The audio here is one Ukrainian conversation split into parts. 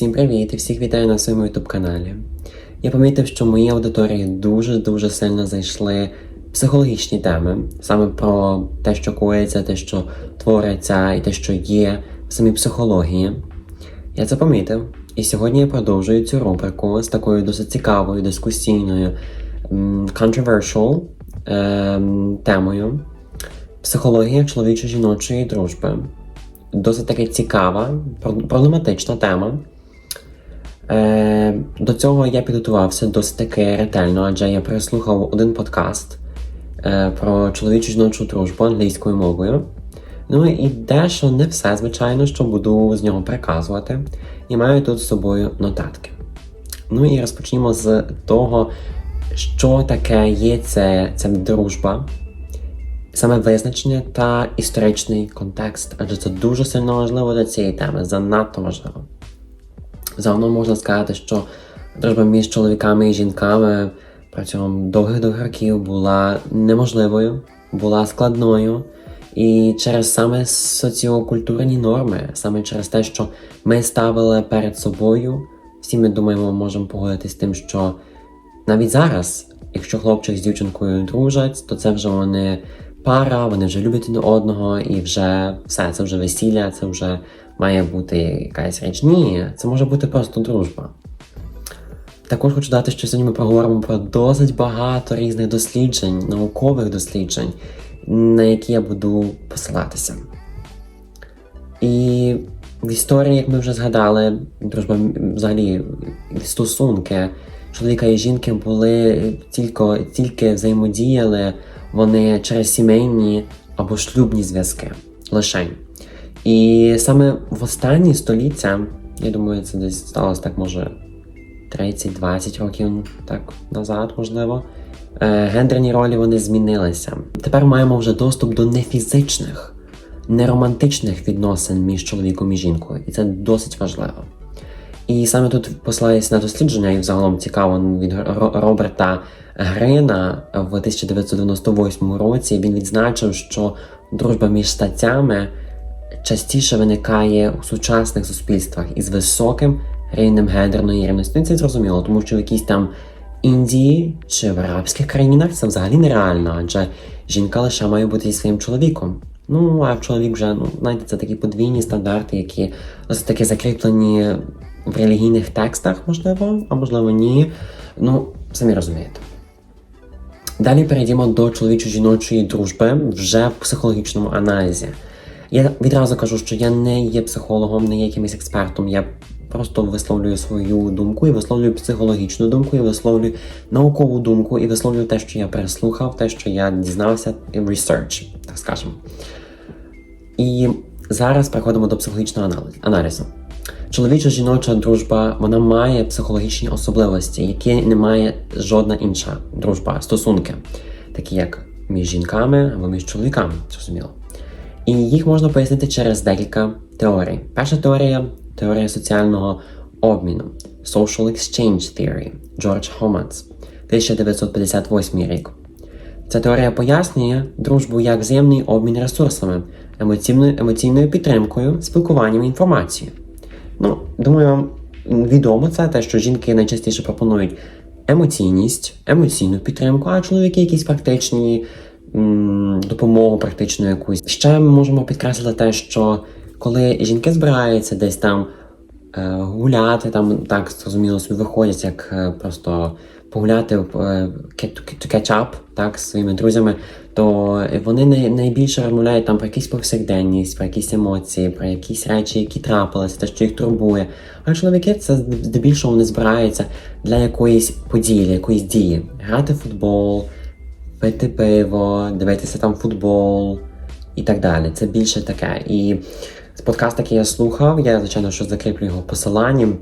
Всім привіт і всіх вітаю на своєму youtube каналі. Я помітив, що моїй аудиторії дуже-дуже сильно зайшли психологічні теми, саме про те, що коїться, те, що твориться, і те, що є в самій психології. Я це помітив. І сьогодні я продовжую цю рубрику з такою досить цікавою, дискусійною, controversial ем, темою психологія чоловічо-жіночої дружби. Досить таки цікава, проблематична тема. Е, до цього я підготувався досить таки ретельно, адже я переслухав один подкаст е, про чоловічу жіночу дружбу англійською мовою. Ну і дещо не все, звичайно, що буду з нього переказувати. І маю тут з собою нотатки. Ну і розпочнімо з того, що таке є це, ця дружба, саме визначення та історичний контекст, адже це дуже сильно важливо для цієї теми, занадто важливо. Загалом можна сказати, що дружба між чоловіками і жінками протягом довгих-довгих років була неможливою, була складною. І через саме соціокультурні норми, саме через те, що ми ставили перед собою, всі ми думаємо, можемо погодитись з тим, що навіть зараз, якщо хлопчик з дівчинкою дружать, то це вже вони пара, вони вже люблять один одного, і вже все, це вже весілля, це вже має бути якась річ. Ні, це може бути просто дружба. Також хочу дати, що сьогодні ми поговоримо про досить багато різних досліджень, наукових досліджень, на які я буду посилатися. І в історії, як ми вже згадали, дружба взагалі стосунки чоловіка і жінки були тільки, тільки взаємодіяли вони через сімейні або шлюбні зв'язки лише. І саме в останні століття, я думаю, це десь сталося так, може, 30-20 років так назад, можливо. е, Гендерні ролі вони змінилися. Тепер маємо вже доступ до нефізичних, неромантичних відносин між чоловіком і жінкою, і це досить важливо. І саме тут посилаюся на дослідження, і взагалом цікаво від Роберта Грина в 1998 році. Він відзначив, що дружба між статтями частіше виникає у сучасних суспільствах із високим рівнем гендерної рівності. Ну, Це зрозуміло, тому що в якійсь там Індії чи в арабських країнах це взагалі нереально, адже жінка лише має бути зі своїм чоловіком. Ну, а чоловік вже, ну, знаєте, це такі подвійні стандарти, які досить таки закріплені в релігійних текстах, можливо, а можливо ні. Ну, самі розумієте. Далі перейдемо до чоловічо-жіночої дружби вже в психологічному аналізі. Я відразу кажу, що я не є психологом, не є якимось експертом. Я просто висловлюю свою думку і висловлюю психологічну думку, і висловлюю наукову думку, і висловлюю те, що я переслухав, те, що я дізнався, research, так скажемо. І зараз переходимо до психологічного аналізу. Чоловіча жіноча дружба вона має психологічні особливості, які не має жодна інша дружба, стосунки, такі як між жінками або між чоловіками, зрозуміло. І їх можна пояснити через декілька теорій. Перша теорія теорія соціального обміну Social Exchange Theory Джордж Хоманс, 1958 рік. Ця теорія пояснює дружбу як взаємний обмін ресурсами, емоційною, емоційною підтримкою, спілкуванням інформацією. Ну, думаю, вам відомо це те, що жінки найчастіше пропонують емоційність, емоційну підтримку, а чоловіки якісь практичні допомогу, практичну якусь. Ще ми можемо підкреслити те, що коли жінки збираються десь там е, гуляти, там так зрозуміло собі виходять, як е, просто погуляти to catch up, так, з своїми друзями, то вони най, найбільше розмовляють там про якісь повсякденність, про якісь емоції, про якісь речі, які трапилися, те, що їх турбує. А чоловіки це здебільшого вони збираються для якоїсь події, для якоїсь дії. Грати в футбол, пити пиво, дивитися там футбол і так далі. Це більше таке. І подкаст, який я слухав, я, звичайно, що закріплю його посиланням.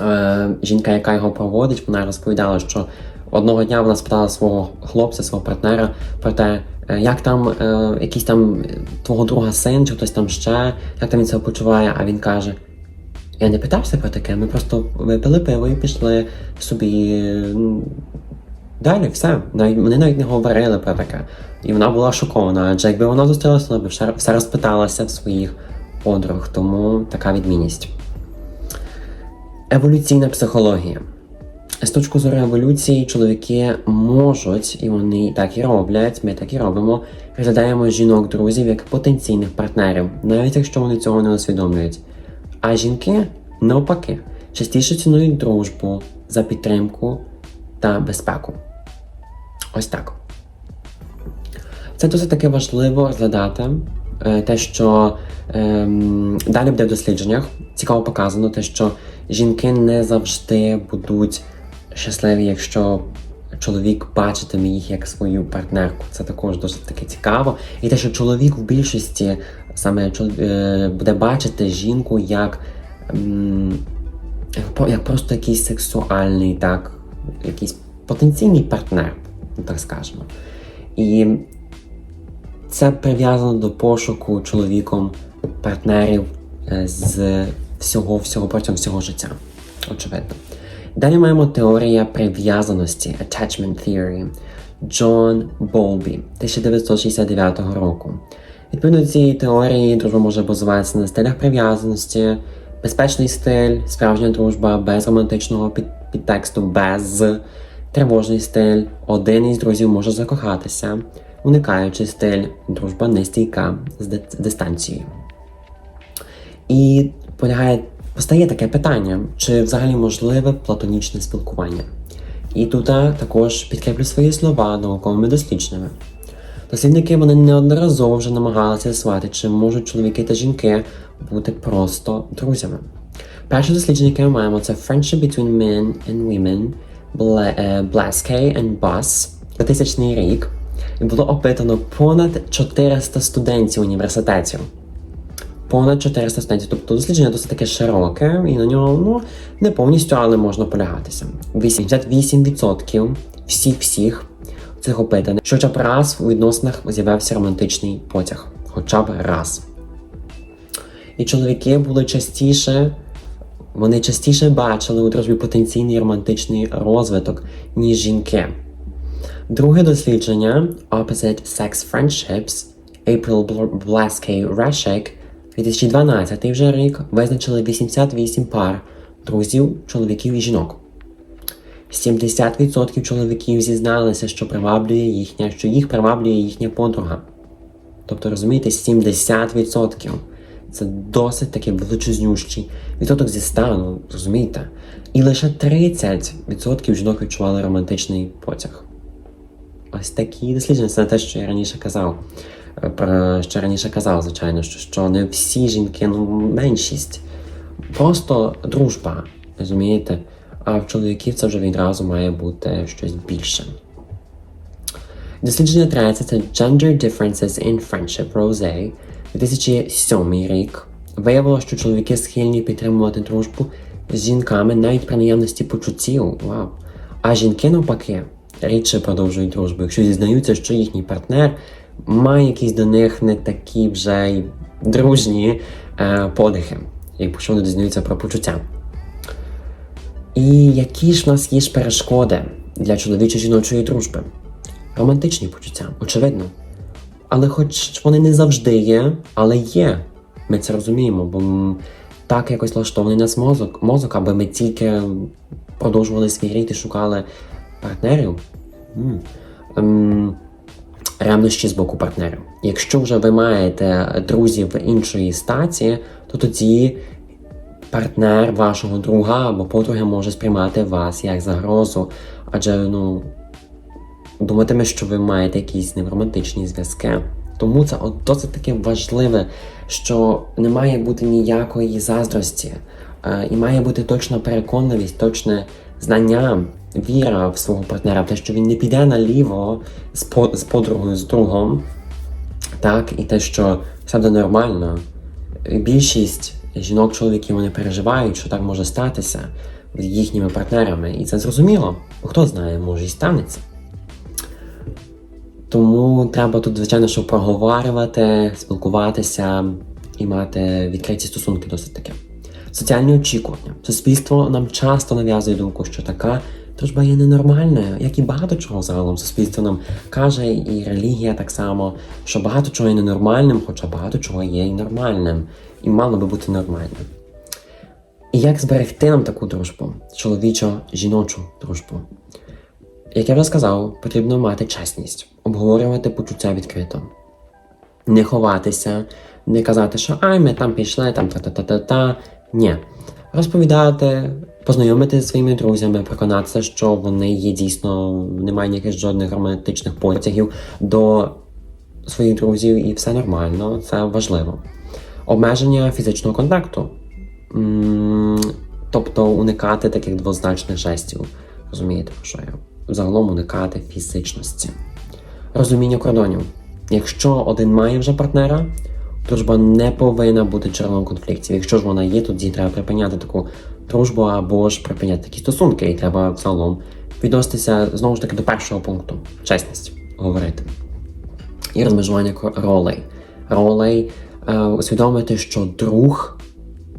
Е, жінка, яка його проводить, вона розповідала, що одного дня вона спитала свого хлопця, свого партнера про те, е, як там е, якийсь там твого друга син, чи хтось там ще, як там він себе почуває, а він каже. Я не питався про таке, ми просто випили пиво і пішли собі далі, все. Вони навіть не говорили про таке. І вона була шокована, адже якби вона зустрілася, вона б все, все розпиталася в своїх подруг, тому така відмінність. Еволюційна психологія. З точки зору еволюції, чоловіки можуть, і вони так і роблять, ми так і робимо, розглядаємо жінок-друзів як потенційних партнерів, навіть якщо вони цього не усвідомлюють. А жінки, навпаки, частіше цінують дружбу за підтримку та безпеку. Ось так. Це досить таки важливо розглядати. е, Те, що ем, далі буде в дослідженнях, цікаво показано, те, що жінки не завжди будуть щасливі, якщо чоловік бачитиме їх як свою партнерку. Це також досить таки цікаво. І те, що чоловік в більшості саме е, буде бачити жінку як, м, як, просто якийсь сексуальний, так, якийсь потенційний партнер, так скажемо. І це прив'язано до пошуку чоловіком партнерів е, з всього всього протягом всього життя. Очевидно. Далі маємо теорія прив'язаності Attachment Theory Джон Болбі 1969 року. Відповідно до цієї теорії, дружба може базуватися на стилях прив'язаності, безпечний стиль, справжня дружба без романтичного під, підтексту, без тривожний стиль, один із друзів може закохатися, уникаючи стиль, дружба нестійка з дистанцією. І полягає, постає таке питання, чи взагалі можливе платонічне спілкування. І тут також підкріплю свої слова науковими дослідженнями. Дослідники вони неодноразово вже намагалися з'ясувати, чи можуть чоловіки та жінки бути просто друзями. Перше дослідження, яке ми маємо, це Friendship Between Men and Women Blaskey and Buss 2000 рік. І було опитано понад 400 студентів університетів понад 400 студентів. Тобто дослідження досить таке широке, і на нього ну, не повністю, але можна полягатися. 88% всіх всіх цих опитаних, що хоча б раз у відносинах з'явився романтичний потяг. Хоча б раз. І чоловіки були частіше. Вони частіше бачили у дружбі потенційний романтичний розвиток, ніж жінки. Друге дослідження Opposite Sex Friendships April Blaskey Reshek 2012 вже рік визначили 88 пар друзів, чоловіків і жінок. 70% чоловіків зізналися, що приваблює їхня, що їх приваблює їхня подруга. Тобто, розумієте, 70%. Це досить таки величезнющий відсоток зі стану, розумієте? І лише 30% жінок відчували романтичний потяг. Ось такі дослідження це не те, що я раніше казав. Е, Про що раніше казав, звичайно, що, що не всі жінки, ну меншість. Просто дружба, розумієте? А в чоловіків це вже відразу має бути щось більше. Дослідження третє це Gender Differences in Friendship Rose 2007 рік. Виявило, що чоловіки схильні підтримувати дружбу з жінками навіть при наявності почуттів. Вау. А жінки навпаки рідше продовжують дружбу, якщо зізнаються, що їхній партнер має якісь до них не такі вже й дружні е, подихи, якщо вони дізнаються про почуття. І які ж в нас є перешкоди для чоловічо-жіночої дружби? Романтичні почуття, очевидно. Але хоч вони не завжди є, але є. Ми це розуміємо, бо так якось влаштований нас мозок, мозок, аби ми тільки продовжували свій рід і шукали партнерів. М. Ем, ревнощі з боку партнерів. Якщо вже ви маєте друзів іншої статі, то тоді партнер вашого друга або подруги може сприймати вас як загрозу, адже ну думатиме, що ви маєте якісь з ним романтичні зв'язки. Тому це от досить таке важливе, що не має бути ніякої заздрості, е, і має бути точна переконливість, точне знання, віра в свого партнера, в те, що він не піде наліво з, по, з подругою, з другом, так, і те, що все буде нормально. Більшість жінок, чоловіків вони переживають, що так може статися їхніми партнерами, і це зрозуміло. Хто знає, може і станеться. Тому треба тут, звичайно, що проговорювати, спілкуватися і мати відкриті стосунки досить таки. Соціальні очікування. Суспільство нам часто нав'язує думку, що така дружба є ненормальною, як і багато чого загалом суспільство нам каже, і релігія так само, що багато чого є ненормальним, хоча багато чого є і нормальним, і мало би бути нормальним. І як зберегти нам таку дружбу, чоловічо-жіночу дружбу? Як я вже сказав, потрібно мати чесність, обговорювати почуття відкрито, не ховатися, не казати, що ай, ми там пішли, там та-та-та-та-та. Ні. Розповідати, познайомити зі своїми друзями, переконатися, що вони є дійсно, немає ніяких жодних романтичних потягів до своїх друзів, і все нормально, це важливо. Обмеження фізичного контакту. Тобто уникати таких двозначних жестів. Розумієте, про що я? Загалом уникати фізичності. Розуміння кордонів. Якщо один має вже партнера, дружба не повинна бути джерелом конфліктів. Якщо ж вона є, тоді треба припиняти таку дружбу або ж припиняти такі стосунки, і треба взагалом відноситися знову ж таки до першого пункту чесність говорити. І розмежування ролей. Ролей е, усвідомити, що друг,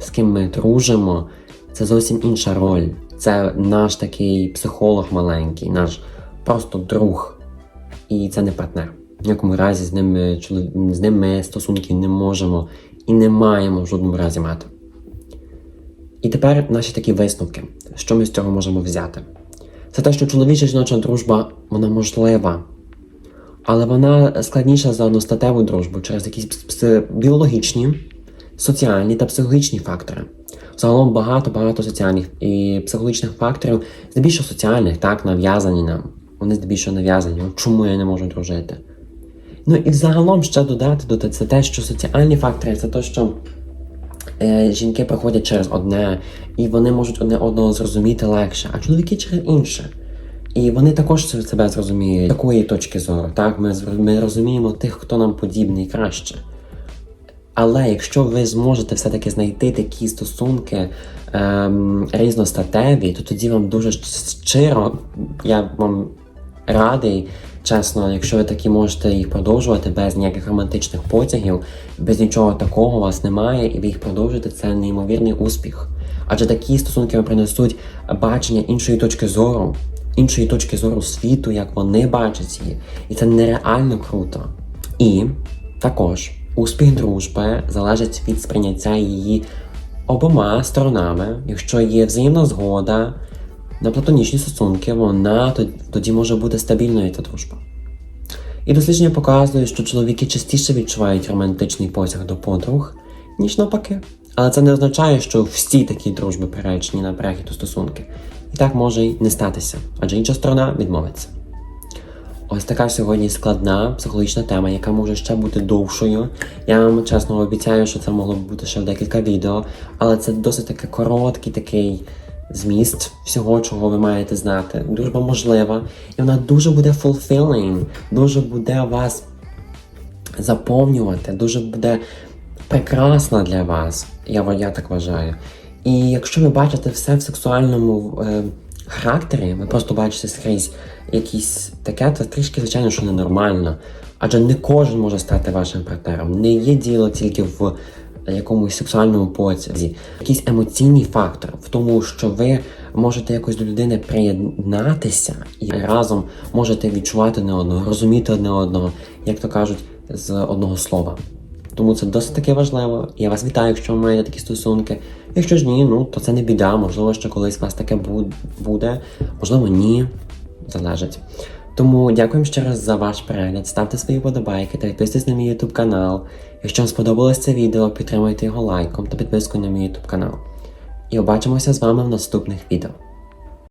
з ким ми дружимо, це зовсім інша роль. Це наш такий психолог маленький, наш просто друг. І це не партнер. В якому разі з ним, з ним ми стосунків не можемо і не маємо в жодному разі мати. І тепер наші такі висновки, що ми з цього можемо взяти. Це те, що чоловіча жіноча дружба вона можлива, але вона складніша за одностатеву дружбу через якісь біологічні, соціальні та психологічні фактори. Загалом багато-багато соціальних і психологічних факторів, здебільшого соціальних, так, нав'язані нам. Вони здебільшого нав'язані. Чому я не можу дружити? Ну і взагалом ще додати до це те, що соціальні фактори це те, що е, жінки проходять через одне, і вони можуть одне одного зрозуміти легше, а чоловіки через інше. І вони також себе зрозуміють такої точки зору. Так, ми, ми розуміємо тих, хто нам подібний краще. Але якщо ви зможете все-таки знайти такі стосунки ем, різностатеві, то тоді вам дуже щиро, я вам радий, чесно, якщо ви такі можете їх продовжувати без ніяких романтичних потягів, без нічого такого у вас немає, і ви їх продовжуєте, це неймовірний успіх. Адже такі стосунки вам принесуть бачення іншої точки зору, іншої точки зору світу, як вони бачать її. І це нереально круто. І також успіх дружби залежить від сприйняття її обома сторонами. Якщо є взаємна згода на платонічні стосунки, вона тоді може бути стабільною та дружба. І дослідження показують, що чоловіки частіше відчувають романтичний потяг до подруг, ніж навпаки. Але це не означає, що всі такі дружби приречені на перехід у стосунки. І так може й не статися, адже інша сторона відмовиться. Ось така сьогодні складна психологічна тема, яка може ще бути довшою. Я вам чесно обіцяю, що це могло б бути ще в декілька відео, але це досить таки короткий такий зміст всього, чого ви маєте знати. Дружба можлива, і вона дуже буде fulfilling, дуже буде вас заповнювати, дуже буде прекрасна для вас. Я, я так вважаю. І якщо ви бачите все в сексуальному е, характері, ви просто бачите скрізь якісь таке, це трішки, звичайно, що ненормально. Адже не кожен може стати вашим партнером. Не є діло тільки в якомусь сексуальному потязі. Якийсь емоційний фактор в тому, що ви можете якось до людини приєднатися і разом можете відчувати не одного, розуміти одне одного, як то кажуть, з одного слова. Тому це досить таки важливо. Я вас вітаю, якщо ви маєте такі стосунки. Якщо ж ні, ну то це не біда. Можливо, що колись у вас таке бу- буде, можливо, ні. Залежить. Тому дякуємо ще раз за ваш перегляд. Ставте свої вподобайки та підписуйтесь на мій YouTube канал. Якщо вам сподобалось це відео, підтримуйте його лайком та підпискою на мій YouTube канал. І побачимося з вами в наступних відео.